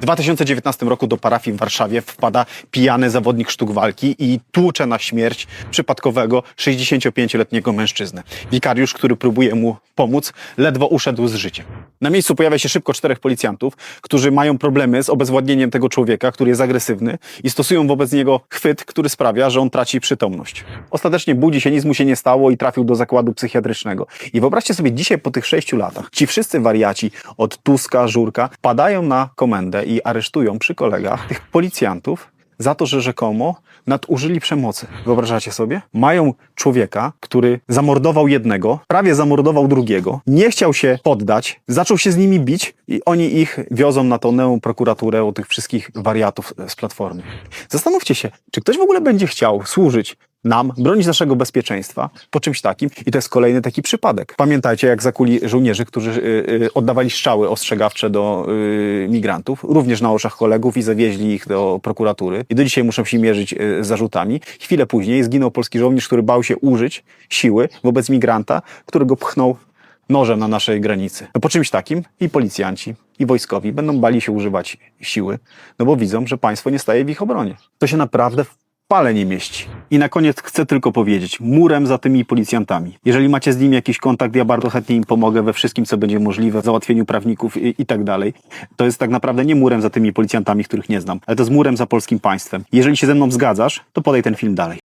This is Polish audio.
W 2019 roku do parafii w Warszawie wpada pijany zawodnik sztuk walki i tłucze na śmierć przypadkowego 65-letniego mężczyznę. Wikariusz, który próbuje mu pomóc, ledwo uszedł z życiem. Na miejscu pojawia się szybko czterech policjantów, którzy mają problemy z obezwładnieniem tego człowieka, który jest agresywny i stosują wobec niego chwyt, który sprawia, że on traci przytomność. Ostatecznie budzi się, nic mu się nie stało i trafił do zakładu psychiatrycznego. I wyobraźcie sobie dzisiaj po tych sześciu latach, ci wszyscy wariaci od Tuska, Żurka padają na komendę i aresztują przy kolegach tych policjantów za to, że rzekomo nadużyli przemocy. Wyobrażacie sobie? Mają człowieka, który zamordował jednego, prawie zamordował drugiego, nie chciał się poddać, zaczął się z nimi bić i oni ich wiozą na tą neą prokuraturę o tych wszystkich wariatów z Platformy. Zastanówcie się, czy ktoś w ogóle będzie chciał służyć nam, bronić naszego bezpieczeństwa po czymś takim i to jest kolejny taki przypadek. Pamiętajcie, jak zakuli żołnierzy, którzy y, y, oddawali strzały ostrzegawcze do y, migrantów, również na oczach kolegów i zawieźli ich do prokuratury i do dzisiaj muszą się mierzyć z zarzutami. Chwilę później zginął polski żołnierz, który bał się użyć siły wobec migranta, którego pchnął nożem na naszej granicy. No po czymś takim i policjanci, i wojskowi będą bali się używać siły, no bo widzą, że państwo nie staje w ich obronie. To się naprawdę w pale nie mieści. I na koniec chcę tylko powiedzieć, murem za tymi policjantami. Jeżeli macie z nimi jakiś kontakt, ja bardzo chętnie im pomogę we wszystkim, co będzie możliwe, w załatwieniu prawników i, i tak dalej. To jest tak naprawdę nie murem za tymi policjantami, których nie znam, ale to jest murem za polskim państwem. Jeżeli się ze mną zgadzasz, to podaj ten film dalej.